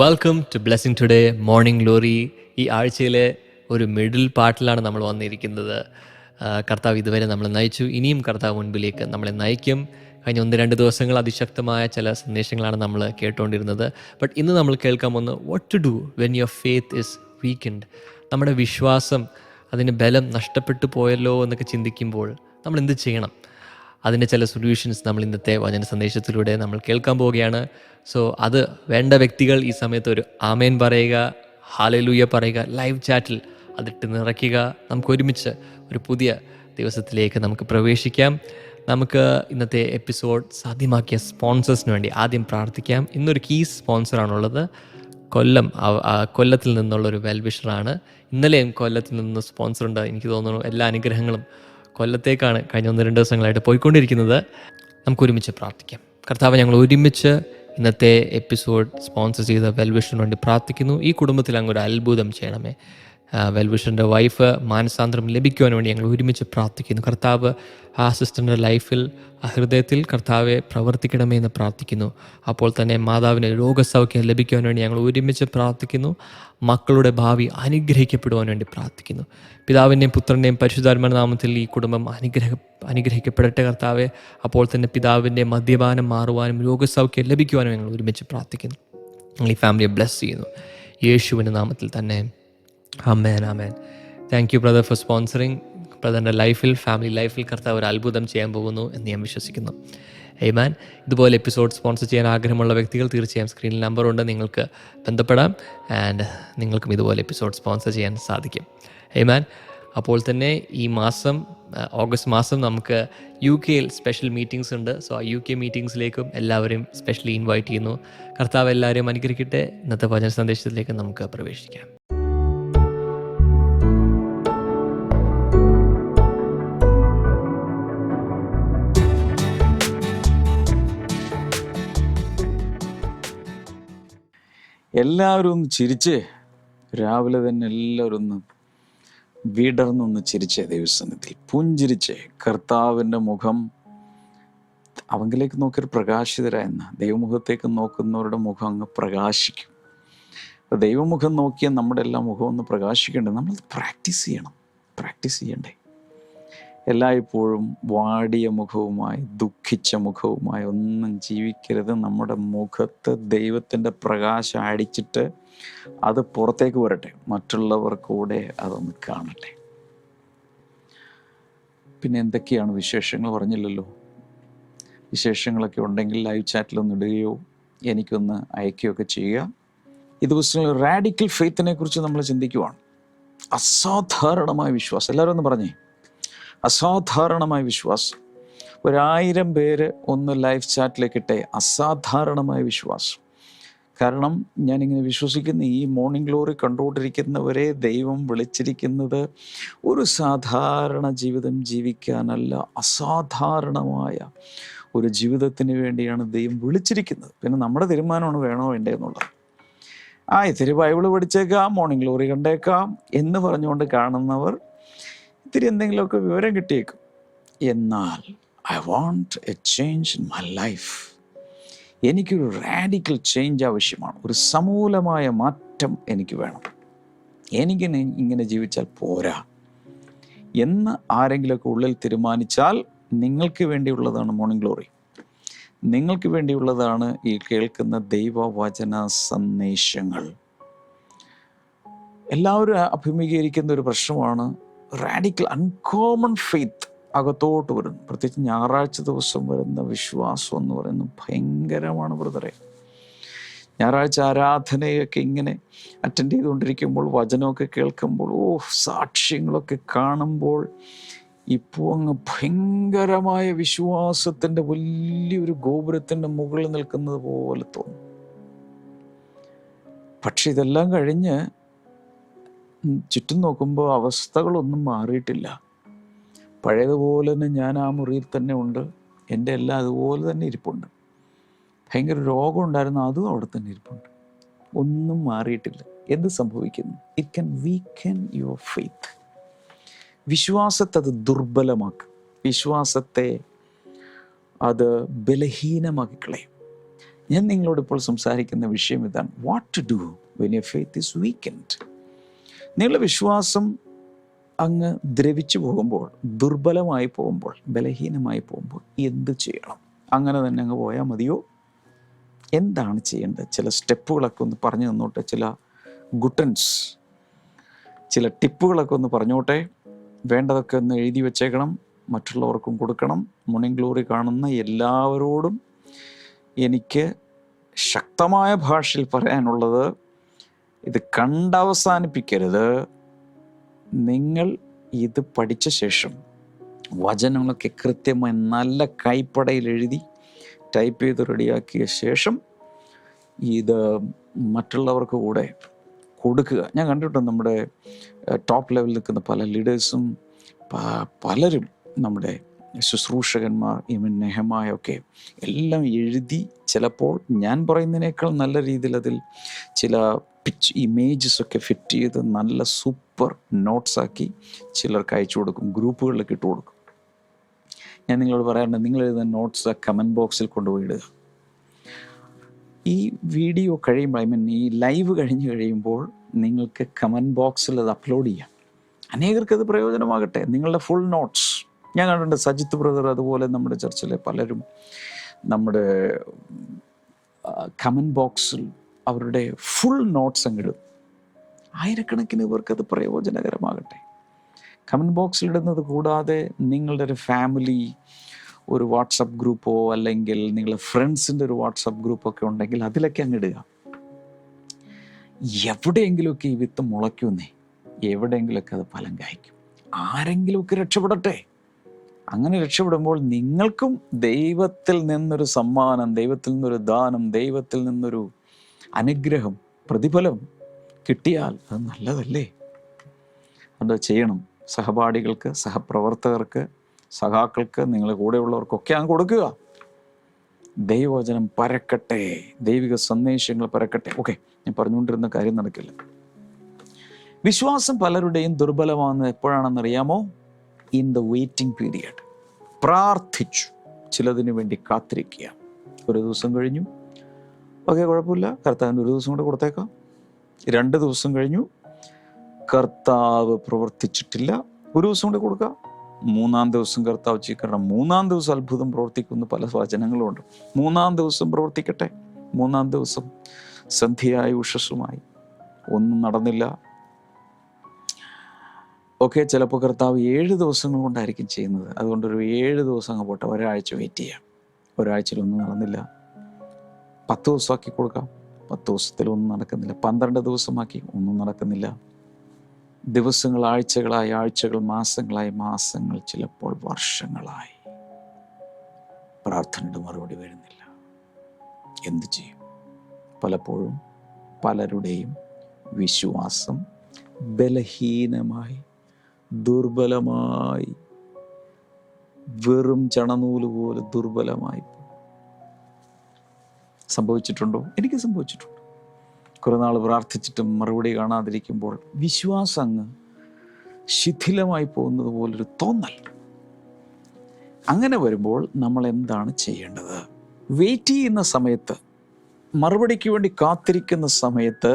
Welcome to blessing today morning glory ഈ ആഴ്ചയിലെ ഒരു മിഡിൽ പാർട്ടിലാണ് നമ്മൾ വന്നിരിക്കുന്നത്. കർത്താവ് ഇതുവരെ നമ്മളെ നയിച്ചു. ഇനിയും കർത്താവ് മുൻപിലേക്ക് നമ്മളെ നയിക്കും. കഴിഞ്ഞ ഒന്ന് രണ്ട് ദിവസങ്ങൾ അതിശക്തമായ ചില സന്ദേശങ്ങളാണ് നമ്മൾ കേട്ടുകൊണ്ടിരുന്നത് ബട്ട് ഇന്ന് നമ്മൾ കേൾക്കാൻ വന്ന് what to do when your faith is weakened നമ്മുടെ വിശ്വാസം അതിന് ബലം നഷ്ടപ്പെട്ടു പോയല്ലോ എന്നൊക്കെ ചിന്തിക്കുമ്പോൾ നമ്മൾ എന്ത് ചെയ്യണം? അതിന്റെ ചില സൊല്യൂഷൻസ് നമ്മൾ ഇന്നത്തെ വചന സന്ദേശത്തിലൂടെ നമ്മൾ കേൾക്കാൻ പോവുകയാണ്. സോ അത് വേണ്ട വ്യക്തികൾ ഈ സമയത്ത് ഒരു ആമേൻ പറയുക ഹാലലൂയ പറയുക ലൈവ് ചാറ്റിൽ അതിട്ട് നിറയ്ക്കുക. നമുക്ക് ഒരുമിച്ച് ഒരു പുതിയ ദിവസത്തിലേക്ക് നമുക്ക് പ്രവേശിക്കാം. നമുക്ക് ഇന്നത്തെ എപ്പിസോഡ് സാധ്യമാക്കിയ സ്പോൺസേഴ്സിന് വേണ്ടി ആദ്യം പ്രാർത്ഥിക്കാം. ഇന്നൊരു കീ സ്പോൺസറാണുള്ളത് കൊല്ലം കൊല്ലത്തിൽ നിന്നുള്ളൊരു വെൽവിഷറാണ് ഇന്നലെയും കൊല്ലത്തിൽ നിന്ന് സ്പോൺസർ ഉണ്ട്. എനിക്ക് തോന്നുന്നു എല്ലാ അനുഗ്രഹങ്ങളും കൊല്ലത്തേക്കാണ് കഴിഞ്ഞ ഒന്ന് രണ്ട് ദിവസങ്ങളായിട്ട് പോയിക്കൊണ്ടിരിക്കുന്നത്. നമുക്ക് ഒരുമിച്ച് പ്രാർത്ഥിക്കാം. കർത്താവ് ഞങ്ങൾ ഒരുമിച്ച് ഇന്നത്തെ എപ്പിസോഡ് സ്പോൺസർ ചെയ്ത വെൽവിഷന് വേണ്ടി പ്രാർത്ഥിക്കുന്നു. ഈ കുടുംബത്തിൽ അങ്ങ് ഒരു അത്ഭുതം ചെയ്യണമേ. വെൽവിഷറിന്റെ വൈഫ് മാനസാന്തരം ലഭിക്കുവാൻ വേണ്ടി ഞങ്ങൾ ഒരുമിച്ച് പ്രാർത്ഥിക്കുന്നു. കർത്താവ് ആ സിസ്റ്ററിന്റെ ലൈഫിൽ ആ ഹൃദയത്തിൽ കർത്താവെ പ്രവർത്തിക്കണമേ എന്ന് പ്രാർത്ഥിക്കുന്നു. അപ്പോൾ തന്നെ മാതാവിന് രോഗസൗഖ്യം ലഭിക്കുവാൻ വേണ്ടി ഞങ്ങൾ ഒരുമിച്ച് പ്രാർത്ഥിക്കുന്നു. മക്കളുടെ ഭാവി അനുഗ്രഹിക്കപ്പെടുവാൻ വേണ്ടി പ്രാർത്ഥിക്കുന്നു. പിതാവിന്റെയും പുത്രന്റെയും പരിശുദ്ധാത്മ നാമത്തിൽ ഈ കുടുംബം അനുഗ്രഹ അനുഗ്രഹിക്കപ്പെടട്ടെ കർത്താവെ. അപ്പോൾ തന്നെ പിതാവിന്റെ മദ്യപാനം മാറുവാനും രോഗസൗഖ്യം ലഭിക്കുവാനും ഞങ്ങൾ ഒരുമിച്ച് പ്രാർത്ഥിക്കുന്നു. ഞങ്ങൾ ഈ ഫാമിലിയെ ബ്ലെസ് ചെയ്യുന്നു. യേശുവിന്റെ നാമത്തിൽ തന്നെ amen amen thank you brother for sponsoring ബ്രദറിന്റെ ലൈഫിൽ ഫാമിലി ലൈഫിൽ കർത്താവ് ഒരു അത്ഭുതം ചെയ്യാൻ പോകുന്നു എന്ന് ഞാൻ വിശ്വസിക്കുന്നു. ഏമാൻ ഇതുപോലെ എപ്പിസോഡ് സ്പോൺസർ ചെയ്യാൻ ആഗ്രഹമുള്ള വ്യക്തികൾ തീർച്ചയായും സ്ക്രീനിൽ നമ്പറുണ്ട് നിങ്ങൾക്ക് ബന്ധപ്പെടാം. ആൻഡ് നിങ്ങൾക്കും ഇതുപോലെ എപ്പിസോഡ് സ്പോൺസർ ചെയ്യാൻ സാധിക്കും. ഏമാൻ അപ്പോൾ തന്നെ ഈ മാസം ഓഗസ്റ്റ് മാസം നമുക്ക് യു കെയിൽ സ്പെഷ്യൽ മീറ്റിംഗ്സ് ഉണ്ട്. സോ ആ യു കെ മീറ്റിംഗ്സിലേക്കും എല്ലാവരെയും സ്പെഷ്യലി ഇൻവൈറ്റ് ചെയ്യുന്നു. കർത്താവ് എല്ലാവരെയും അനുഗ്രഹിക്കട്ടെ. ഇന്നത്തെ വചന സന്ദേശത്തിലേക്ക് നമുക്ക് പ്രവേശിക്കാം. എല്ലാവരും ഒന്ന് ചിരിച്ച്. രാവിലെ തന്നെ എല്ലാവരും ഒന്ന് വിടർന്നൊന്ന് ചിരിച്ചേ ദൈവസന്നിധി പുഞ്ചിരിച്ച്. കർത്താവിന്റെ മുഖം അവങ്കിലേക്ക് നോക്കിയൊരു പ്രകാശിതരായെന്ന. ദൈവമുഖത്തേക്ക് നോക്കുന്നവരുടെ മുഖം അങ്ങ് പ്രകാശിക്കും. ദൈവമുഖം നോക്കിയാൽ നമ്മുടെ എല്ലാ മുഖം ഒന്ന് പ്രകാശിക്കേണ്ടത് നമ്മൾ പ്രാക്ടീസ് ചെയ്യണം. പ്രാക്ടീസ് ചെയ്യണ്ടേ. എല്ലായ്പ്പോഴും വാടിയ മുഖവുമായി ദുഃഖിച്ച മുഖവുമായി ഒന്നും ജീവിക്കരുത്. നമ്മുടെ മുഖത്ത് ദൈവത്തിന്റെ പ്രകാശം അടിച്ചിട്ട് അത് പുറത്തേക്ക് വരട്ടെ. മറ്റുള്ളവർ കൂടെ അതൊന്ന് കാണട്ടെ. പിന്നെ എന്തൊക്കെയാണ് വിശേഷങ്ങൾ? പറഞ്ഞില്ലല്ലോ. വിശേഷങ്ങളൊക്കെ ഉണ്ടെങ്കിൽ ലൈവ് ചാറ്റിലൊന്ന് ഇടുകയോ എനിക്കൊന്ന് അയക്കുകയൊക്കെ ചെയ്യുക. ഈ ദിവസങ്ങളിൽ റാഡിക്കൽ ഫെയ്ത്തിനെ കുറിച്ച് നമ്മൾ ചിന്തിക്കുവാണ്. അസാധാരണമായ വിശ്വാസം. എല്ലാവരും ഒന്ന് പറഞ്ഞേ. അസാധാരണമായ വിശ്വാസം. ഒരായിരം പേര് ഒന്ന് ലൈവ് ചാറ്റിലേക്ക് ഇട്ടെ അസാധാരണമായ വിശ്വാസം. കാരണം ഞാനിങ്ങനെ വിശ്വസിക്കുന്ന ഈ മോർണിംഗ് ഗ്ലോറി കണ്ടുകൊണ്ടിരിക്കുന്നവരെ ദൈവം വിളിച്ചിരിക്കുന്നത് ഒരു സാധാരണ ജീവിതം ജീവിക്കാനല്ല അസാധാരണമായ ഒരു ജീവിതത്തിന് വേണ്ടിയാണ് ദൈവം വിളിച്ചിരിക്കുന്നത്. പിന്നെ നമ്മുടെ തീരുമാനമാണ് വേണോ വേണ്ടേ എന്നുള്ളത് ആ ഇത്തിരി ബൈബിൾ പഠിച്ചേക്കാം മോർണിംഗ് ഗ്ലോറി കണ്ടേക്കാം എന്ന് പറഞ്ഞുകൊണ്ട് കാണുന്നവർ ഇത്തിരി എന്തെങ്കിലുമൊക്കെ വിവരം കിട്ടിയേക്കും. എന്നാൽ I want a change in my life എനിക്കൊരു റാഡിക്കൽ ചേഞ്ച് ആവശ്യമാണ്. ഒരു സമൂലമായ മാറ്റം എനിക്ക് വേണം. എനിക്ക് ഇങ്ങനെ ജീവിച്ചാൽ പോരാ. എന്ന് ആരെങ്കിലുമൊക്കെ ഉള്ളിൽ തീരുമാനിച്ചാൽ നിങ്ങൾക്ക് വേണ്ടിയുള്ളതാണ് മോർണിംഗ് ഗ്ലോറി നിങ്ങൾക്ക് വേണ്ടിയുള്ളതാണ് ഈ കേൾക്കുന്ന ദൈവവചന സന്ദേശങ്ങൾ. എല്ലാവരും അഭിമുഖീകരിക്കുന്ന ഒരു പ്രശ്നമാണ്. റാഡിക്കൽ അൺകോമൺ ഫെയ്ത്ത് അകത്തോട്ട് വരുന്നു. പ്രത്യേകിച്ച് ഞായറാഴ്ച ദിവസം വരുന്ന വിശ്വാസം എന്ന് പറയുന്നത് ഭയങ്കരമാണ് ബ്രദറെ. ഞായറാഴ്ച ആരാധനയൊക്കെ ഇങ്ങനെ അറ്റൻഡ് ചെയ്തുകൊണ്ടിരിക്കുമ്പോൾ വചനമൊക്കെ കേൾക്കുമ്പോൾ ഓ സാക്ഷ്യങ്ങളൊക്കെ കാണുമ്പോൾ ഇപ്പോൾ അങ്ങ് ഭയങ്കരമായ വിശ്വാസത്തിന്റെ വലിയൊരു ഗോപുരത്തിന്റെ മുകളിൽ നിൽക്കുന്നത് പോലെ തോന്നും. പക്ഷെ ഇതെല്ലാം കഴിഞ്ഞ് ചുറ്റും നോക്കുമ്പോൾ അവസ്ഥകളൊന്നും മാറിയിട്ടില്ല. പഴയതുപോലെ തന്നെ ഞാൻ ആ മുറിയിൽ തന്നെ ഉണ്ട്. എന്റെ എല്ലാം അതുപോലെ തന്നെ ഇരിപ്പുണ്ട്. ഭയങ്കര രോഗം ഉണ്ടായിരുന്നു അതും അവിടെ തന്നെ ഇരിപ്പുണ്ട്. ഒന്നും മാറിയിട്ടില്ല. എന്ത് സംഭവിക്കുന്നു? It can weaken your faith വിശ്വാസത്തെ അത് ദുർബലമാക്കും. വിശ്വാസത്തെ അത് ബലഹീനമാക്കി കളയും. ഞാൻ നിങ്ങളോട് ഇപ്പോൾ സംസാരിക്കുന്ന വിഷയം ഇതാണ്. What to do when your faith is weakened നിങ്ങളുടെ വിശ്വാസം അങ്ങ് ദ്രവിച്ചു പോകുമ്പോൾ ദുർബലമായി പോകുമ്പോൾ ബലഹീനമായി പോകുമ്പോൾ എന്ത് ചെയ്യണം? അങ്ങനെ തന്നെ അങ്ങ് പോയാൽ മതിയോ? എന്താണ് ചെയ്യേണ്ടത്? ചില സ്റ്റെപ്പുകളൊക്കെ ഒന്ന് പറഞ്ഞു തന്നോട്ടെ ചില ഗുട്ടൻസ് ചില ടിപ്പുകളൊക്കെ ഒന്ന് പറഞ്ഞോട്ടെ. വേണ്ടതൊക്കെ ഒന്ന് എഴുതി വെച്ചേക്കണം മറ്റുള്ളവർക്കും കൊടുക്കണം. മോർണിംഗ് ഗ്ലോറി കാണുന്ന എല്ലാവരോടും എനിക്ക് ശക്തമായ ഭാഷയിൽ പറയാനുള്ളത് ഇത് കണ്ടവസാനിപ്പിക്കരുത്. നിങ്ങൾ ഇത് പഠിച്ച ശേഷം വചനങ്ങളൊക്കെ കൃത്യമായി നല്ല കൈപ്പടയിൽ എഴുതി ടൈപ്പ് ചെയ്ത് റെഡിയാക്കിയ ശേഷം ഇത് മറ്റുള്ളവർക്ക് കൂടെ കൊടുക്കുക. ഞാൻ കണ്ടിട്ടുണ്ട് നമ്മുടെ ടോപ്പ് ലെവലിൽ നിൽക്കുന്ന പല ലീഡേഴ്സും പലരും നമ്മുടെ ശുശ്രൂഷകന്മാർ ഇവൻ നെഹമായൊക്കെ എല്ലാം എഴുതി ചിലപ്പോൾ ഞാൻ പറയുന്നതിനേക്കാൾ നല്ല രീതിയിൽ അതിൽ ചില പിച്ച് ഇമേജസ് ഒക്കെ ഫിറ്റ് ചെയ്ത് നല്ല സൂപ്പർ നോട്ട്സ് ആക്കി ചിലർക്ക് അയച്ചു കൊടുക്കും ഗ്രൂപ്പുകളിലേക്ക് ഇട്ട് കൊടുക്കും. ഞാൻ നിങ്ങളോട് പറയാറുണ്ട് നിങ്ങൾ എഴുതുന്ന നോട്ട്സ് കമന്റ് ബോക്സിൽ കൊണ്ടുപോയി ഇടുക ഈ വീഡിയോ കഴിയുമ്പോൾ ഐ മീൻ ഈ ലൈവ് കഴിഞ്ഞ് കഴിയുമ്പോൾ നിങ്ങൾക്ക് കമന്റ് ബോക്സിൽ അത് അപ്ലോഡ് ചെയ്യാം. അനേകർക്ക് അത് പ്രയോജനമാകട്ടെ. നിങ്ങളുടെ ഫുൾ നോട്ട്സ്. ഞാൻ കണ്ടിട്ടുണ്ട് സജിത്ത് ബ്രദർ അതുപോലെ നമ്മുടെ ചർച്ചിലെ പലരും നമ്മുടെ കമന്റ് ബോക്സിൽ അവരുടെ ഫുൾ നോട്ട്സ് അങ്ങിടും ആയിരക്കണക്കിന് ഇവർക്കത് പ്രയോജനകരമാകട്ടെ. കമന്റ് ബോക്സിൽ ഇടുന്നത് കൂടാതെ നിങ്ങളുടെ ഒരു ഫാമിലി ഒരു വാട്സപ്പ് ഗ്രൂപ്പോ അല്ലെങ്കിൽ നിങ്ങളുടെ ഫ്രണ്ട്സിന്റെ ഒരു വാട്സപ്പ് ഗ്രൂപ്പൊക്കെ ഉണ്ടെങ്കിൽ അതിലൊക്കെ അങ്ങിടുക എവിടെയെങ്കിലുമൊക്കെ ഈ വിത്ത് മുളയ്ക്കുന്നേ എവിടെയെങ്കിലുമൊക്കെ അത് ഫലം കായ്ക്കും. ആരെങ്കിലുമൊക്കെ രക്ഷപ്പെടട്ടെ. അങ്ങനെ രക്ഷപ്പെടുമ്പോൾ നിങ്ങൾക്കും ദൈവത്തിൽ നിന്നൊരു സമ്മാനം ദൈവത്തിൽ നിന്നൊരു ദാനം ദൈവത്തിൽ നിന്നൊരു അനുഗ്രഹം പ്രതിഫലം കിട്ടിയാൽ അത് നല്ലതല്ലേ? അത് ചെയ്യണം. സഹപാഠികൾക്ക് സഹപ്രവർത്തകർക്ക് സഖാക്കൾക്ക് നിങ്ങളെ കൂടെയുള്ളവർക്കൊക്കെ അങ്ങ് കൊടുക്കുക. ദൈവവചനം പരക്കട്ടെ. ദൈവിക സന്ദേശങ്ങൾ പരക്കട്ടെ. ഓക്കെ ഞാൻ പറഞ്ഞുകൊണ്ടിരുന്ന കാര്യം നടക്കില്ല. വിശ്വാസം പലരുടെയും ദുർബലമാകുന്നത് എപ്പോഴാണെന്നറിയാമോ? ഇൻ ദ വെയിറ്റിംഗ് പീരിയഡ് പ്രാർത്ഥിച്ചു. ചിലതിനു വേണ്ടി കാത്തിരിക്കുക. ഒരു ദിവസം കഴിഞ്ഞു. ഓക്കെ കുഴപ്പമില്ല. കർത്താവിന് ഒരു ദിവസം കൂടെ കൊടുത്തേക്കാം. രണ്ട് ദിവസം കഴിഞ്ഞു. കർത്താവ് പ്രവർത്തിച്ചിട്ടില്ല. ഒരു ദിവസം കൂടെ കൊടുക്കുക മൂന്നാം ദിവസം കർത്താവ് ചെയ്യണം മൂന്നാം ദിവസം അത്ഭുതം പ്രവർത്തിക്കുന്ന. പല വചനങ്ങളുമുണ്ട് മൂന്നാം ദിവസം പ്രവർത്തിക്കട്ടെ. മൂന്നാം ദിവസം സന്ധ്യയായി ഉഷസ്സുമായി. ഒന്നും നടന്നില്ല. ഓക്കെ ചിലപ്പോൾ കർത്താവ് ഏഴ് ദിവസങ്ങൾ കൊണ്ടായിരിക്കും ചെയ്യുന്നത്. അതുകൊണ്ട് ഒരു ഏഴ് ദിവസം അങ്ങ് പോട്ടെ. ഒരാഴ്ച വെയിറ്റ് ചെയ്യാം. ഒരാഴ്ചയിലൊന്നും നടന്നില്ല. പത്ത് ദിവസമാക്കി കൊടുക്കാം. പത്ത് ദിവസത്തിൽ ഒന്നും നടക്കുന്നില്ല. പന്ത്രണ്ട് ദിവസമാക്കി ഒന്നും നടക്കുന്നില്ല. ദിവസങ്ങൾ ആഴ്ചകളായി ആഴ്ചകൾ മാസങ്ങളായി മാസങ്ങൾ ചിലപ്പോൾ വർഷങ്ങളായി. പ്രാർത്ഥനയുടെ മറുപടി വരുന്നില്ല. എന്തു ചെയ്യും? പലപ്പോഴും പലരുടെയും വിശ്വാസം ബലഹീനമായി ദുർബലമായി വെറും ചണനൂൽ പോലെ ദുർബലമായി സംഭവിച്ചിട്ടുണ്ടോ? എനിക്ക് സംഭവിച്ചിട്ടുണ്ട്. കുറെ നാൾ പ്രാർത്ഥിച്ചിട്ടും മറുപടി കാണാതിരിക്കുമ്പോൾ വിശ്വാസം അങ്ങ് ശിഥിലമായി പോകുന്നത് പോലൊരു തോന്നൽ. അങ്ങനെ വരുമ്പോൾ നമ്മൾ എന്താണ് ചെയ്യേണ്ടത്? വെയിറ്റ് ചെയ്യുന്ന സമയത്ത് മറുപടിക്ക് വേണ്ടി കാത്തിരിക്കുന്ന സമയത്ത്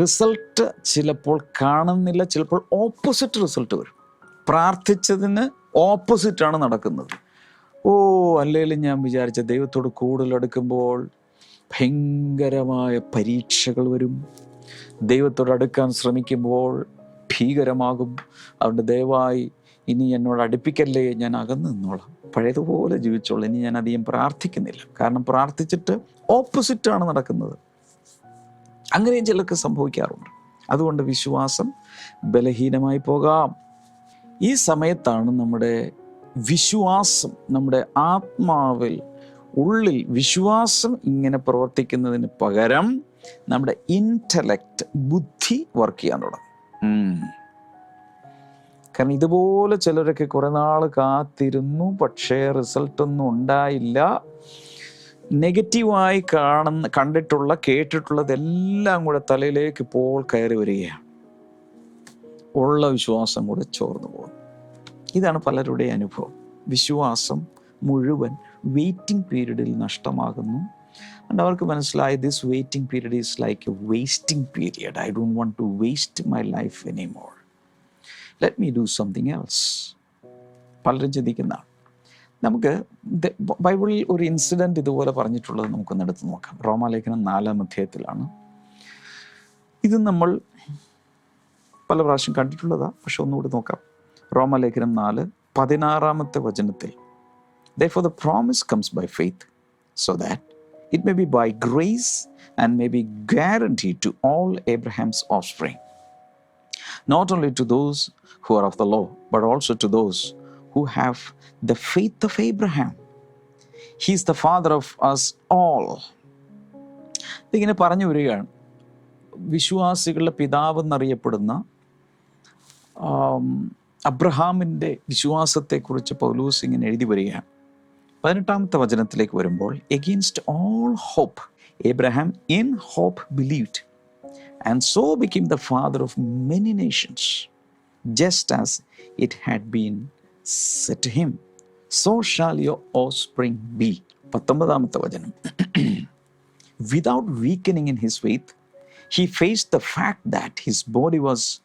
റിസൾട്ട് ചിലപ്പോൾ കാണുന്നില്ല ചിലപ്പോൾ ഓപ്പോസിറ്റ് റിസൾട്ട് വരും. പ്രാർത്ഥിച്ചതിന് ഓപ്പോസിറ്റാണ് നടക്കുന്നത്. ഓ അല്ലെങ്കിലും ഞാൻ വിചാരിച്ച ദൈവത്തോട് കൂടുതൽ അടുക്കുമ്പോൾ ഭയങ്കരമായ പരീക്ഷകൾ വരും. ദൈവത്തോട് അടുക്കാൻ ശ്രമിക്കുമ്പോൾ ഭീകരമാകും. അതുകൊണ്ട് ദയവായി ഇനി എന്നോട് അടുപ്പിക്കല്ലേ ഞാൻ അകന്നു നിന്നോളാം. പഴയതുപോലെ ജീവിച്ചോളൂ. ഇനി ഞാൻ അധികം പ്രാർത്ഥിക്കുന്നില്ല. കാരണം പ്രാർത്ഥിച്ചിട്ട് ഓപ്പോസിറ്റാണ് നടക്കുന്നത്. അങ്ങനെയും ചിലർക്ക് സംഭവിക്കാറുണ്ട്. അതുകൊണ്ട് വിശ്വാസം ബലഹീനമായി പോകാം. ഈ സമയത്താണ് നമ്മുടെ വിശ്വാസം നമ്മുടെ ആത്മാവിൽ ഉള്ളിൽ വിശ്വാസം ഇങ്ങനെ പ്രവർത്തിക്കുന്നതിന് പകരം നമ്മുടെ ഇന്റലക്റ്റ് ബുദ്ധി വർക്ക് ചെയ്യാൻ തുടങ്ങും. കാരണം ഇതുപോലെ ചിലരൊക്കെ കുറെ നാൾ കാത്തിരുന്നു പക്ഷേ റിസൾട്ടൊന്നും ഉണ്ടായില്ല. നെഗറ്റീവായി കാണുന്ന കണ്ടിട്ടുള്ള കേട്ടിട്ടുള്ളതെല്ലാം കൂടെ തലയിലേക്ക് ഇപ്പോൾ കയറി വരികയാണ്. ഉള്ള വിശ്വാസം കൂടെ ചോർന്നു പോകും ഇതാണ് പലരുടെ അനുഭവം. വിശ്വാസം മുഴുവൻ വെയിറ്റിംഗ് പീരീഡിൽ നഷ്ടമാകുന്നു. ആൻഡ് അവർക്ക് മനസ്സിലായി this waiting period is like a wasting period I don't want to waste my life any more let me do something else പലരും ചിന്തിക്കുന്നതാണ് നമുക്ക് ബൈബിളിൽ ഒരു ഇൻസിഡന്റ് ഇതുപോലെ പറഞ്ഞിട്ടുള്ളത് നമുക്കൊന്ന് എടുത്ത് നോക്കാം. റോമാലേഖനം നാലാം അധ്യായത്തിലാണ്. ഇത് നമ്മൾ പല പ്രാവശ്യം കണ്ടിട്ടുള്ളതാണ് പക്ഷെ ഒന്നുകൂടി നോക്കാം. റോമാലേഖനം നാല് പതിനാറാമത്തെ വചനത്തിൽ Therefore, the promise comes by faith, so that it may be by grace and may be guaranteed to all Abraham's offspring, not only to those who are of the law, but also to those who have the faith of Abraham. He is the father of us all. ഇതിങ്ങനെ പറഞ്ഞു വരികയാണ് വിശ്വാസികളുടെ പിതാവ് എന്നറിയപ്പെടുന്ന ആം, അബ്രഹാമിന്റെ വിശ്വാസത്തെക്കുറിച്ച് പൗലൂസ് ഇങ്ങനെ എഴുതി വരികയാണ്. പതിനെട്ടാമത്തെ വചനത്തിലേക്ക് വരുമ്പോൾ against all hope Abraham in hope believed and so become the father of many nations just as it had been set him so shall your offspring be പത്തൊമ്പതാമത്തെ വചനം. Without weakening in his faith he face the fact that his body was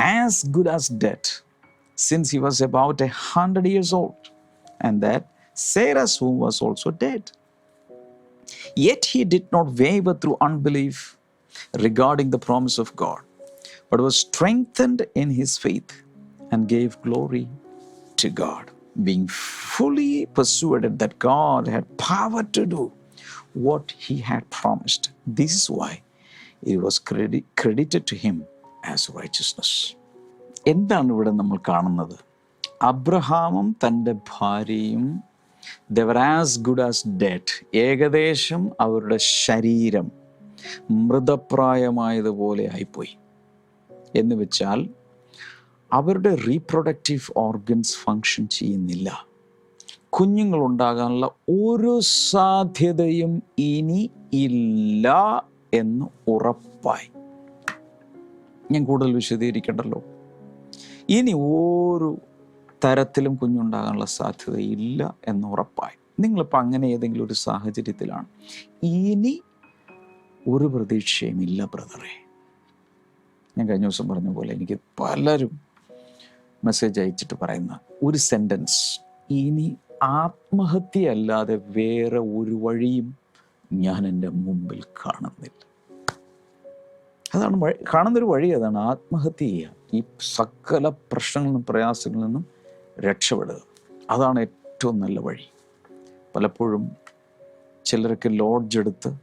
as good as dead since he was about a hundred years old, and that Sarah's womb was also dead. Yet he did not waver through unbelief regarding the promise of God, but was strengthened in his faith and gave glory to God, being fully persuaded that God had power to do what he had promised. This is why it was credi- credited to him as righteousness. എന്താണ് ഇവിടെ നമ്മൾ കാണുന്നത്? അബ്രഹാമും തന്റെ ഭാര്യയും they're as good as dead ഏകദേശം അവരുടെ ശരീരം മൃതപ്രായമായതുപോലെ ആയിപ്പോയി. എന്ന് വെച്ചാൽ അവരുടെ റീപ്രൊഡക്റ്റീവ് ഓർഗൻസ് ഫങ്ഷൻ ചെയ്യുന്നില്ല. കുഞ്ഞുങ്ങൾ ഉണ്ടാകാനുള്ള ഒരു സാധ്യതയും ഇനി ഇല്ല എന്ന് ഉറപ്പായി. ഞാൻ കൂടുതൽ വിശദീകരിക്കണ്ടല്ലോ? ഇനി ഒരു തരത്തിലും കുഞ്ഞുണ്ടാകാനുള്ള സാധ്യതയില്ല എന്ന് ഉറപ്പായി. നിങ്ങളിപ്പോൾ അങ്ങനെ ഏതെങ്കിലും ഒരു സാഹചര്യത്തിലാണ്. ഇനി ഒരു പ്രതീക്ഷയും ഇല്ല ബ്രദറെ. ഞാൻ കഴിഞ്ഞ ദിവസം പറഞ്ഞ പോലെ എനിക്ക് പലരും മെസ്സേജ് അയച്ചിട്ട് പറയുന്ന ഒരു സെന്റൻസ് ഇനി ആത്മഹത്യ അല്ലാതെ വേറെ ഒരു വഴിയും ഞാൻ എന്റെ മുമ്പിൽ കാണുന്നില്ല. അതാണ് വഴി കാണുന്നൊരു വഴി അതാണ് ആത്മഹത്യ ചെയ്യുക. ഈ സകല പ്രശ്നങ്ങളിൽ നിന്നും പ്രയാസങ്ങളിൽ നിന്നും രക്ഷപ്പെടുക. അതാണ് ഏറ്റവും നല്ല വഴി. പലപ്പോഴും ചിലരൊക്കെ ലോഡ്ജ് എടുത്ത്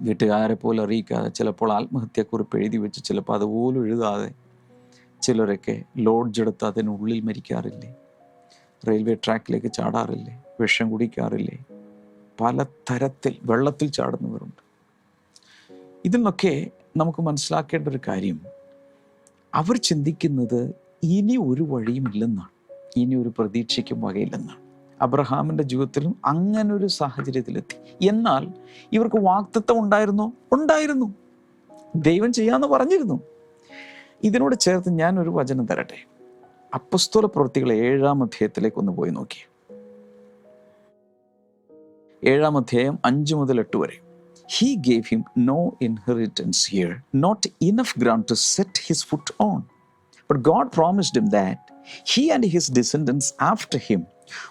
വീട്ടുകാരെ പോലെ അറിയിക്കാതെ ചിലപ്പോൾ ആത്മഹത്യക്കുറിപ്പ് എഴുതി വെച്ച് ചിലപ്പോൾ അതുപോലും എഴുതാതെ ചിലരൊക്കെ ലോഡ്ജ് എടുത്ത് അതിനുള്ളിൽ മരിക്കാറില്ലേ? റെയിൽവേ ട്രാക്കിലേക്ക് ചാടാറില്ലേ? വിഷം കുടിക്കാറില്ലേ? പല തരത്തിൽ വെള്ളത്തിൽ ചാടുന്നവരുണ്ട്. ഇതിൽ നിന്നൊക്കെ നമുക്ക് മനസ്സിലാക്കേണ്ട ഒരു കാര്യം. അവർ ചിന്തിക്കുന്നത് ഇനി ഒരു വഴിയും ഇല്ലെന്നാണ് ഇനി ഒരു പ്രതീക്ഷയ്ക്കും വകയില്ലെന്നാണ്. അബ്രഹാമിന്റെ ജീവിതത്തിലും അങ്ങനെ ഒരു സാഹചര്യത്തിലെത്തി. എന്നാൽ ഇവർക്ക് വാക്തത്വം ഉണ്ടായിരുന്നോ? ഉണ്ടായിരുന്നു. ദൈവം ചെയ്യാമെന്ന് പറഞ്ഞിരുന്നു. ഇതിനോട് ചേർത്ത് ഞാൻ ഒരു വചനം തരട്ടെ. അപ്പസ്തോല പ്രവൃത്തികൾ ഏഴാം അധ്യായത്തിലേക്ക് ഒന്ന് പോയി നോക്കി ഏഴാം അധ്യായം അഞ്ച് മുതൽ എട്ട് വരെ. He gave him no inheritance here, not enough ground to set his foot on. But God promised him that he and his descendants after him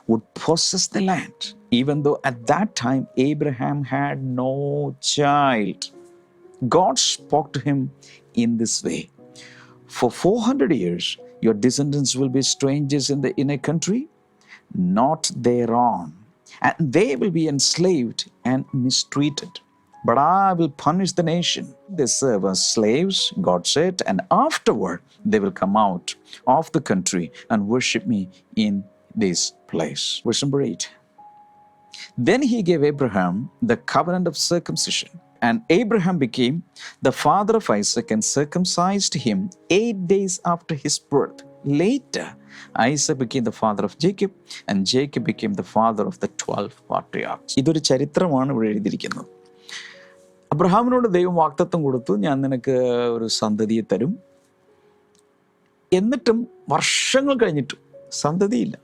would possess the land, even though at that time Abraham had no child. God spoke to him in this way For 400 years, your descendants will be strangers in, the, inner a country, not their own, and they will be enslaved and mistreated But I will punish the nation. They serve as slaves, God said, and afterward they will come out of the country and worship me in this place. Verse number 8. Then he gave Abraham the covenant of circumcision. And Abraham became the father of Isaac and circumcised him eight days after his birth. Later, Isaac became the father of Jacob, and Jacob became the father of the 12 patriarchs. ഇതൊരു ചരിത്രമാണ് ഇവിടെ എഴുതിയിരിക്കുന്നത് അബ്രഹാമിനോട് ദൈവം വാക്തത്വം കൊടുത്തു ഞാൻ നിനക്ക് ഒരു സന്തതിയെ തരും. എന്നിട്ടും വർഷങ്ങൾ കഴിഞ്ഞിട്ടും സന്തതിയില്ല.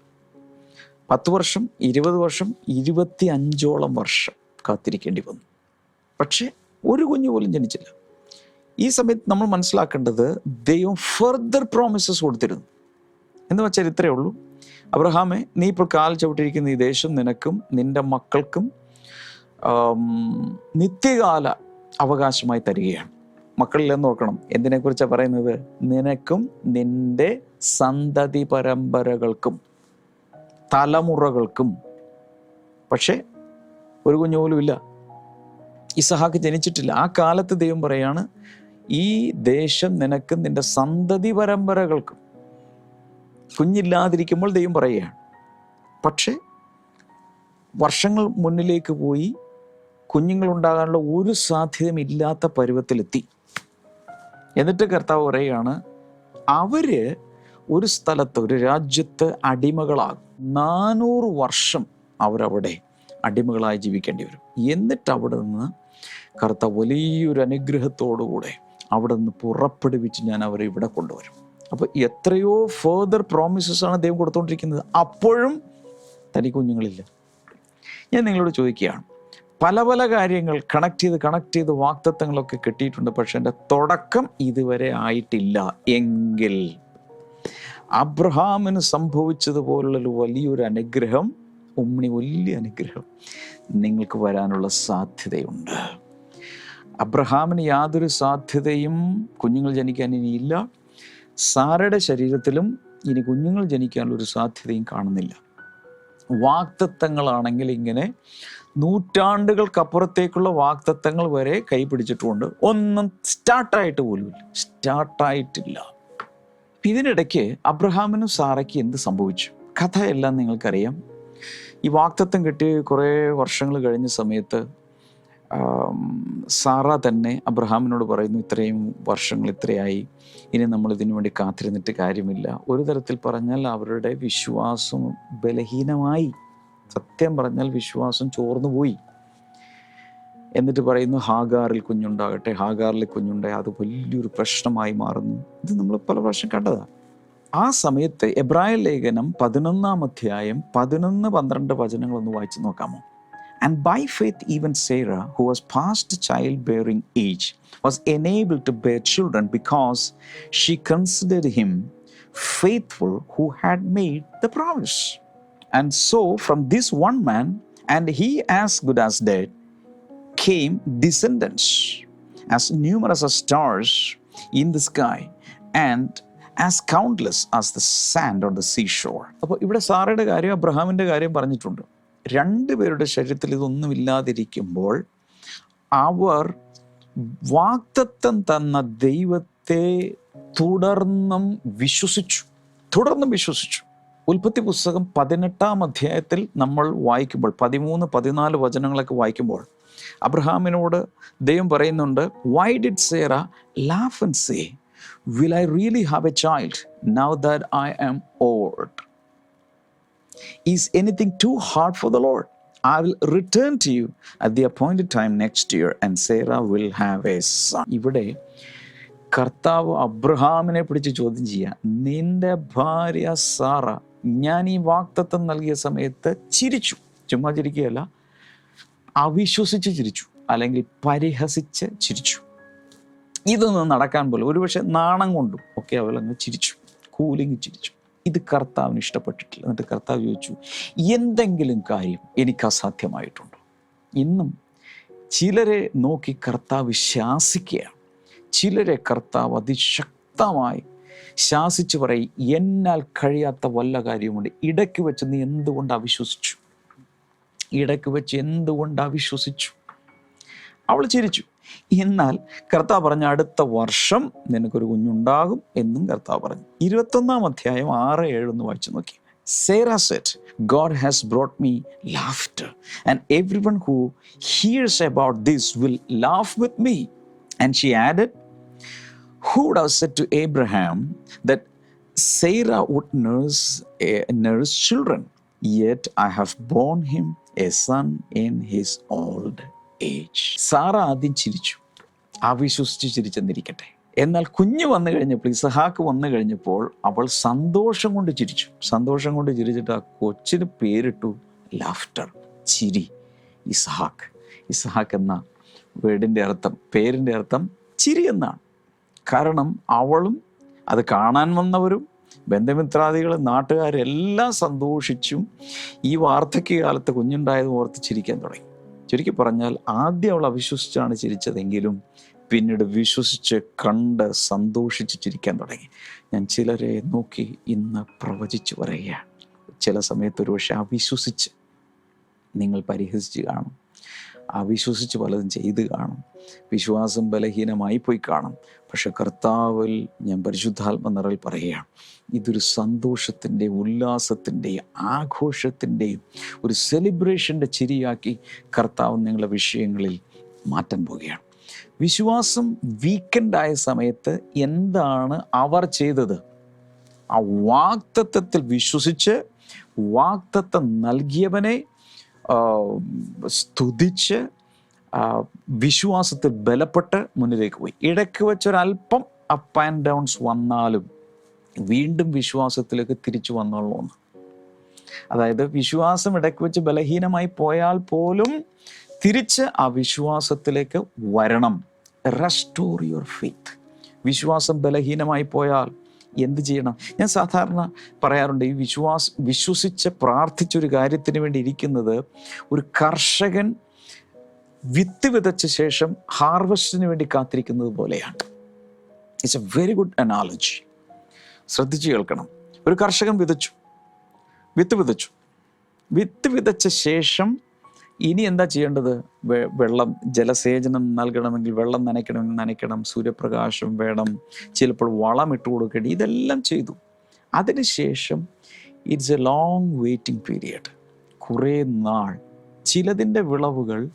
പത്ത് വർഷം ഇരുപത് വർഷം ഇരുപത്തി അഞ്ചോളം വർഷം കാത്തിരിക്കേണ്ടി വന്നു. പക്ഷേ ഒരു കുഞ്ഞു പോലും ജനിച്ചില്ല. ഈ സമയത്ത് നമ്മൾ മനസ്സിലാക്കേണ്ടത് ദൈവം ഫർദർ പ്രോമിസസ് കൊടുത്തിരുന്നു. എന്ന് വെച്ചാൽ ഇത്രയേ ഉള്ളൂ. അബ്രഹാമെ നീ ഇപ്പോൾ കാൽ ചവിട്ടിരിക്കുന്ന ഈ ദേശം നിനക്കും നിന്റെ മക്കൾക്കും നിത്യകാല അവകാശമായി തരികയാണ്. മക്കളില്ലെന്ന് നോക്കണം എന്തിനെക്കുറിച്ചാണ് പറയുന്നത്? നിനക്കും നിന്റെ സന്തതി പരമ്പരകൾക്കും തലമുറകൾക്കും. പക്ഷേ ഒരു കുഞ്ഞു പോലും ഇല്ല. ഇസഹാക്ക് ജനിച്ചിട്ടില്ല. ആ കാലത്ത് ദൈവം പറയാണ് ഈ ദേശം നിനക്കും നിന്റെ സന്തതി പരമ്പരകൾക്കും. കുഞ്ഞില്ലാതിരിക്കുമ്പോൾ ദൈവം പറയുകയാണ്. പക്ഷേ വർഷങ്ങൾ മുന്നിലേക്ക് പോയി കുഞ്ഞുങ്ങൾ ഉണ്ടാകാനുള്ള ഒരു സാധ്യതയും ഇല്ലാത്ത പരുവത്തിലെത്തി. എന്നിട്ട് കർത്താവ് പറയുകയാണ് അവർ ഒരു സ്ഥലത്ത് ഒരു രാജ്യത്ത് അടിമകളാകും. നാനൂറ് വർഷം അവരവിടെ അടിമകളായി ജീവിക്കേണ്ടി വരും. എന്നിട്ട് അവിടെ നിന്ന് കർത്താവ് വലിയൊരു അനുഗ്രഹത്തോടുകൂടെ അവിടെ നിന്ന് പുറപ്പെടുവിച്ച് ഞാൻ അവരെ ഇവിടെ കൊണ്ടുവരും. അപ്പോൾ എത്രയോ ഫേർദർ പ്രോമിസസ് ആണ് ദൈവം കൊടുത്തുകൊണ്ടിരിക്കുന്നത് അപ്പോഴും തനിക്ക് കുഞ്ഞുങ്ങളില്ല ഞാൻ നിങ്ങളോട് ചോദിക്കുകയാണ് പല പല കാര്യങ്ങൾ കണക്ട് ചെയ്ത് കണക്ട് ചെയ്ത് വാക്തത്വങ്ങളൊക്കെ കിട്ടിയിട്ടുണ്ട്. പക്ഷെ എന്റെ തുടക്കം ഇതുവരെ ആയിട്ടില്ല. എങ്കിൽ അബ്രഹാമിന് സംഭവിച്ചതുപോലുള്ളൊരു വലിയൊരു അനുഗ്രഹം ഉമ്മണി വലിയ അനുഗ്രഹം നിങ്ങൾക്ക് വരാനുള്ള സാധ്യതയുണ്ട്. അബ്രഹാമിന് യാതൊരു സാധ്യതയും കുഞ്ഞുങ്ങൾ ജനിക്കാൻ ഇനിയില്ല. സാറയുടെ ശരീരത്തിലും ഇനി കുഞ്ഞുങ്ങൾ ജനിക്കാനുള്ള ഒരു സാധ്യതയും കാണുന്നില്ല. വാക്തത്വങ്ങളാണെങ്കിൽ ഇങ്ങനെ നൂറ്റാണ്ടുകൾക്കപ്പുറത്തേക്കുള്ള വാക്തത്വങ്ങൾ വരെ കൈപിടിച്ചിട്ടുമുണ്ട്. ഒന്നും സ്റ്റാർട്ടായിട്ട് പോലുമില്ല. സ്റ്റാർട്ടായിട്ടില്ല. ഇതിനിടയ്ക്ക് അബ്രഹാമിനും സാറയ്ക്ക് എന്ത് സംഭവിച്ചു? കഥയെല്ലാം നിങ്ങൾക്കറിയാം. ഈ വാക്തത്വം കിട്ടി കുറേ വർഷങ്ങൾ കഴിഞ്ഞ സമയത്ത് സാറ തന്നെ അബ്രഹാമിനോട് പറയുന്നു ഇത്രയും വർഷങ്ങൾ ഇത്രയായി. ഇനി നമ്മൾ ഇതിനു വേണ്ടി കാത്തിരുന്നിട്ട് കാര്യമില്ല. ഒരു തരത്തിൽ പറഞ്ഞാൽ അവരുടെ വിശ്വാസം ബലഹീനമായി. സത്യം പറഞ്ഞാൽ വിശ്വാസം ചോർന്നു പോയി. എന്നിട്ട് പറയുന്നു ഹാഗാറിൽ കുഞ്ഞുണ്ടാകട്ടെ ഹാഗാറിൽ കുഞ്ഞുണ്ടായി അത് വലിയൊരു പ്രശ്നമായി മാറുന്നു. ഇത് നമ്മൾ പല പ്രാവശ്യം കണ്ടതാണ് ആ സമയത്ത് എബ്രായ ലേഖനം പതിനൊന്നാം അധ്യായം പതിനൊന്ന് പന്ത്രണ്ട് വചനങ്ങളൊന്ന് വായിച്ചു നോക്കാമോ? And by faith even Sarah who was past child bearing age was enable to bear children because she consider him faithful who had made the promise. And so, from this one man, and he as good as dead, came descendants as numerous as stars in the sky and as countless as the sand on the seashore. അപ്പോൾ ഇവിടെ സാറയുടെ കാര്യം അബ്രഹാമിന്റെ കാര്യം പറഞ്ഞിട്ടുണ്ട് രണ്ട് പേരുടെ ശരീരത്തിൽ ഇതൊന്നും ഇല്ലാതിരിക്കുമ്പോൾ അവർ വാക്തത്വം തന്ന ദൈവത്തെ തുടർന്നും വിശ്വസിച്ചു തുടർന്നും വിശ്വസിച്ചു ഉൽപ്പത്തി പുസ്തകം പതിനെട്ടാം അധ്യായത്തിൽ നമ്മൾ വായിക്കുമ്പോൾ പതിമൂന്ന് പതിനാല് വചനങ്ങളൊക്കെ വായിക്കുമ്പോൾ അബ്രഹാമിനോട് ദൈവം പറയുന്നുണ്ട് why did Sarah laugh and say will I really have a child now that I am old is anything too hard for the Lord I will return to you at the appointed time next year and Sarah will have a son ഇവിടെ കർത്താവ് അബ്രഹാമിനെ പിടിച്ച് ചോദ്യം ചെയ്യുക. നിന്റെ ഭാര്യ Sara ഞാൻ ഈ വാക്തത്വം നൽകിയ സമയത്ത് ചിരിച്ചു. ചുമ്മാ ചിരിക്കുകയല്ല. അവിശ്വസിച്ച് ചിരിച്ചു. അല്ലെങ്കിൽ പരിഹസിച്ച് ചിരിച്ചു. ഇതൊന്നും നടക്കാൻ പോലും. ഒരുപക്ഷെ നാണം കൊണ്ടും ഒക്കെ അവളങ്ങ് ചിരിച്ചു. കൂലിങ് ചിരിച്ചു. ഇത് കർത്താവിന് ഇഷ്ടപ്പെട്ടിട്ടില്ല. എന്നിട്ട് കർത്താവ് ചോദിച്ചു എന്തെങ്കിലും കാര്യം എനിക്ക് അസാധ്യമായിട്ടുണ്ടോ? ഇന്നും ചിലരെ നോക്കി കർത്താവ് ശാസിക്കുകയാണ്. ചിലരെ കർത്താവ് അതിശക്തമായി ശാസിച്ചു പറയും എന്നാൽ കഴിയാത്ത വല്ല കാര്യമുണ്ട്. ഇടയ്ക്ക് വെച്ച് നീ എന്തുകൊണ്ട് അവിശ്വസിച്ചു? ഇടയ്ക്ക് വെച്ച് എന്തുകൊണ്ട് അവിശ്വസിച്ചു? അവൾ ചിരിച്ചു. എന്നാൽ കർത്താവ് പറഞ്ഞ അടുത്ത വർഷം നിനക്കൊരു കുഞ്ഞുണ്ടാകും എന്നും കർത്താവ് പറഞ്ഞു. ഇരുപത്തൊന്നാം അധ്യായം ആറ് ഏഴ് വായിച്ചു നോക്കി. Sarah said, God has brought me laughter, and everyone hears about this will laugh with me. And she added, Who would said to Abraham that Sarah would nurse, nurse children? Yet I have borne him a son in his old age. Sarah ആദ്യം ചിരിച്ചു. അവിശ്വസിച്ച് ചിരിച്ചെന്നിരിക്കട്ടെ. എന്നാൽ കുഞ്ഞ് വന്നു കഴിഞ്ഞപ്പോൾ ഇസഹാക്ക് വന്നു കഴിഞ്ഞപ്പോൾ അവൾ സന്തോഷം കൊണ്ട് ചിരിച്ചു. സന്തോഷം കൊണ്ട് ചിരിച്ചിട്ട് ആ കൊച്ചിന് പേരിട്ടു ലാഫ്റ്റർ ചിരി. ഇസഹാക്ക്. ഇസഹാക്ക് എന്ന വേർഡിന്റെ അർത്ഥം പേരിന്റെ അർത്ഥം ചിരി എന്നാണ്. കാരണം അവളും അത് കാണാൻ വന്നവരും ബന്ധുമിത്രാദികളും നാട്ടുകാരെല്ലാം സന്തോഷിച്ചും ഈ വാർദ്ധക്യകാലത്ത് കുഞ്ഞുണ്ടായത് ഓർത്ത് ചിരിക്കാൻ തുടങ്ങി. ചുരുക്കി പറഞ്ഞാൽ ആദ്യം അവൾ അവിശ്വസിച്ചാണ് ചിരിച്ചതെങ്കിലും പിന്നീട് വിശ്വസിച്ച് കണ്ട് സന്തോഷിച്ച് ചിരിക്കാൻ തുടങ്ങി. ഞാൻ ചിലരെ നോക്കി ഇന്ന് പ്രവചിച്ചു പറയുകയാണ്. ചില സമയത്ത് ഒരു പക്ഷെ അവിശ്വസിച്ച് നിങ്ങൾ പരിഹസിച്ച് കാണും. അവിശ്വസിച്ച് പലതും ചെയ്ത് കാണും. വിശ്വാസം ബലഹീനമായി പോയി കാണും. പക്ഷെ കർത്താവിൽ ഞാൻ പരിശുദ്ധാത്മ നിറൽ പറയുകയാണ് ഇതൊരു സന്തോഷത്തിന്റെ ഉല്ലാസത്തിന്റെ ആഘോഷത്തിന്റെയും ഒരു സെലിബ്രേഷന്റെ ചിരിയാക്കി കർത്താവ് നിങ്ങളുടെ വിഷയങ്ങളിൽ മാറ്റാൻ പോവുകയാണ്. വിശ്വാസം വീക്കെൻഡായ സമയത്ത് എന്താണ് അവർ ചെയ്തത്? ആ വാക്തത്വത്തിൽ വിശ്വസിച്ച് വാക്തത്വം നൽകിയവനെ സ്തുതിച്ച് വിശ്വാസത്തിൽ ബലപ്പെട്ട് മുന്നിലേക്ക് പോയി. ഇടയ്ക്ക് വെച്ചൊരല്പം അപ്പ് ആൻഡ് ഡൗൺസ് വന്നാലും വീണ്ടും വിശ്വാസത്തിലേക്ക് തിരിച്ചു വന്നുള്ളൂ എന്ന് അതായത് വിശ്വാസം ഇടയ്ക്ക് വെച്ച് ബലഹീനമായി പോയാൽ പോലും തിരിച്ച് ആ വിശ്വാസത്തിലേക്ക് വരണം. റെസ്റ്റോർ യുവർ ഫെയ്ത്ത് വിശ്വാസം ബലഹീനമായി പോയാൽ എന്ത് ചെയ്യണം? ഞാൻ സാധാരണ പറയാറുണ്ട് ഈ വിശ്വാസ് വിശ്വസിച്ച് പ്രാർത്ഥിച്ചൊരു കാര്യത്തിന് വേണ്ടി ഇരിക്കുന്നത് ഒരു കർഷകൻ വിത്ത് വിതച്ച ശേഷം ഹാർവസ്റ്റിന് വേണ്ടി കാത്തിരിക്കുന്നത് പോലെയാണ്. It's a very good analogy ശ്രദ്ധിച്ചു കേൾക്കണം. ഒരു കർഷകൻ വിതച്ചു. വിത്ത് വിതച്ചു. വിത്ത് വിതച്ച ശേഷം ഇനി എന്താ ചെയ്യേണ്ടത്? വെള്ളം ജലസേചനം നൽകണമെങ്കിൽ വെള്ളം നനയ്ക്കണമെങ്കിൽ നനയ്ക്കണം സൂര്യപ്രകാശം വേണം ചിലപ്പോൾ വളം ഇട്ട് കൊടുക്കേണ്ടി ഇതെല്ലാം ചെയ്തു. അതിനുശേഷം it's a long waiting period കുറേ നാൾ ചിലതിന്റെ വിളവുകൾ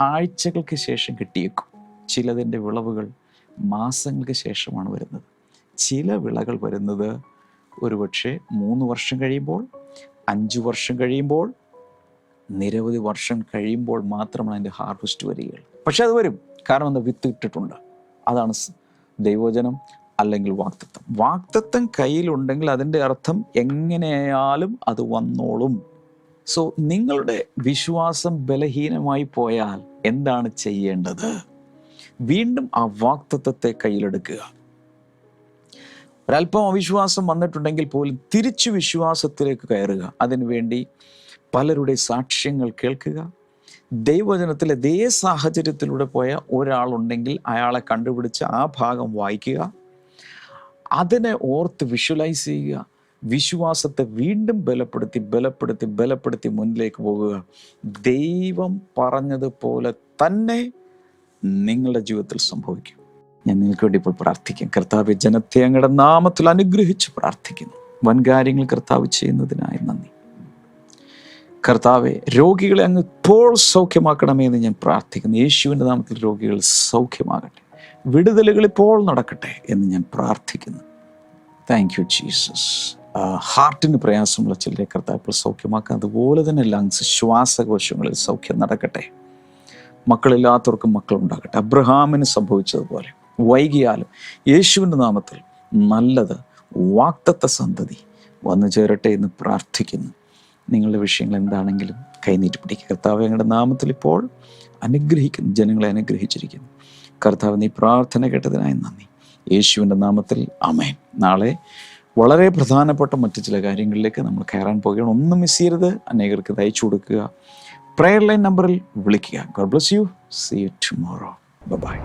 ആഴ്ചകൾക്ക് ശേഷം കിട്ടിയേക്കും. ചിലതിന്റെ വിളവുകൾ മാസങ്ങൾക്ക് ശേഷമാണ് വരുന്നത്. ചില വിളകൾ വരുന്നത് ഒരുപക്ഷെ മൂന്ന് വർഷം കഴിയുമ്പോൾ അഞ്ച് വർഷം കഴിയുമ്പോൾ നിരവധി വർഷം കഴിയുമ്പോൾ മാത്രമാണ് അതിന്റെ ഹാർവസ്റ്റ് വരികയുള്ളൂ. പക്ഷെ അത് വരും. കാരണം എന്താ? വിത്ത് ഇട്ടിട്ടുണ്ട്. അതാണ് ദൈവജനം അല്ലെങ്കിൽ വാക്തത്വം. വാക്തത്വം കയ്യിലുണ്ടെങ്കിൽ അതിന്റെ അർത്ഥം എങ്ങനെയായാലും അത് വന്നോളും. സോ നിങ്ങളുടെ വിശ്വാസം ബലഹീനമായി പോയാൽ എന്താണ് ചെയ്യേണ്ടത്? വീണ്ടും ആ വാക്തത്വത്തെ കയ്യിലെടുക്കുക. ഒരല്പം അവിശ്വാസം വന്നിട്ടുണ്ടെങ്കിൽ പോലും തിരിച്ചു വിശ്വാസത്തിലേക്ക് കയറുക. അതിനുവേണ്ടി പലരുടെ സാക്ഷ്യങ്ങൾ കേൾക്കുക. ദൈവവചനത്തിൽ അതേ സാഹചര്യത്തിലൂടെ പോയ ഒരാളുണ്ടെങ്കിൽ അയാളെ കണ്ടുപിടിച്ച് ആ ഭാഗം വായിക്കുക. അതിനെ ഓർത്ത് വിഷ്വലൈസ് ചെയ്യുക. വിശ്വാസത്തെ വീണ്ടും ബലപ്പെടുത്തി ബലപ്പെടുത്തി ബലപ്പെടുത്തി മുന്നിലേക്ക് പോകുക. ദൈവം പറഞ്ഞതുപോലെ തന്നെ നിങ്ങളുടെ ജീവിതത്തിൽ സംഭവിക്കും. ഞാൻ നിങ്ങൾക്ക് വേണ്ടി ഇപ്പോൾ പ്രാർത്ഥിക്കും. കർത്താവ് ജനത്തെ അങ്ങയുടെ നാമത്തിൽ അനുഗ്രഹിച്ച് പ്രാർത്ഥിക്കുന്നു. വൻകാര്യങ്ങൾ കർത്താവ് ചെയ്യുന്നതിനായി നന്ദി. കർത്താവെ രോഗികളെ അങ്ങ് ഇപ്പോൾ സൗഖ്യമാക്കണമേ എന്ന് ഞാൻ പ്രാർത്ഥിക്കുന്നു. യേശുവിന്റെ നാമത്തിൽ രോഗികൾ സൗഖ്യമാകട്ടെ. വിടുതലുകൾ ഇപ്പോൾ നടക്കട്ടെ എന്ന് ഞാൻ പ്രാർത്ഥിക്കുന്നു. താങ്ക് യു ജീസസ് ഹാർട്ടിന് പ്രയാസമുള്ള ചിലരെ കർത്താവ് ഇപ്പോൾ സൗഖ്യമാക്കുക അതുപോലെ തന്നെ ലങ്സ് ശ്വാസകോശങ്ങളിൽ സൗഖ്യം നടക്കട്ടെ. മക്കളില്ലാത്തവർക്കും മക്കളുണ്ടാകട്ടെ. അബ്രഹാമിന് സംഭവിച്ചതുപോലെ വൈകിയാലും യേശുവിന്റെ നാമത്തിൽ നല്ലത് വാക്തത്വ സന്തതി വന്നു ചേരട്ടെ എന്ന് പ്രാർത്ഥിക്കുന്നു. നിങ്ങളുടെ വിഷയങ്ങൾ എന്താണെങ്കിലും കൈനീട്ടി പിടിക്കുക. കർത്താവ് ഞങ്ങളുടെ നാമത്തിൽ ഇപ്പോൾ അനുഗ്രഹിക്കുന്നു. ജനങ്ങളെ അനുഗ്രഹിച്ചിരിക്കുന്നു. കർത്താവ് നീ പ്രാർത്ഥന കേട്ടതിനായി നന്ദി. യേശുവിന്റെ നാമത്തിൽ അമേൻ നാളെ വളരെ പ്രധാനപ്പെട്ട മറ്റു ചില കാര്യങ്ങളിലേക്ക് നമ്മൾ കയറാൻ പോകുകയാണ് ഒന്നും മിസ് ചെയ്യരുത്. അനേകർക്ക് തയ്ച്ചു കൊടുക്കുക. പ്രെയർ ലൈൻ നമ്പറിൽ വിളിക്കുക. God bless you see you tomorrow bye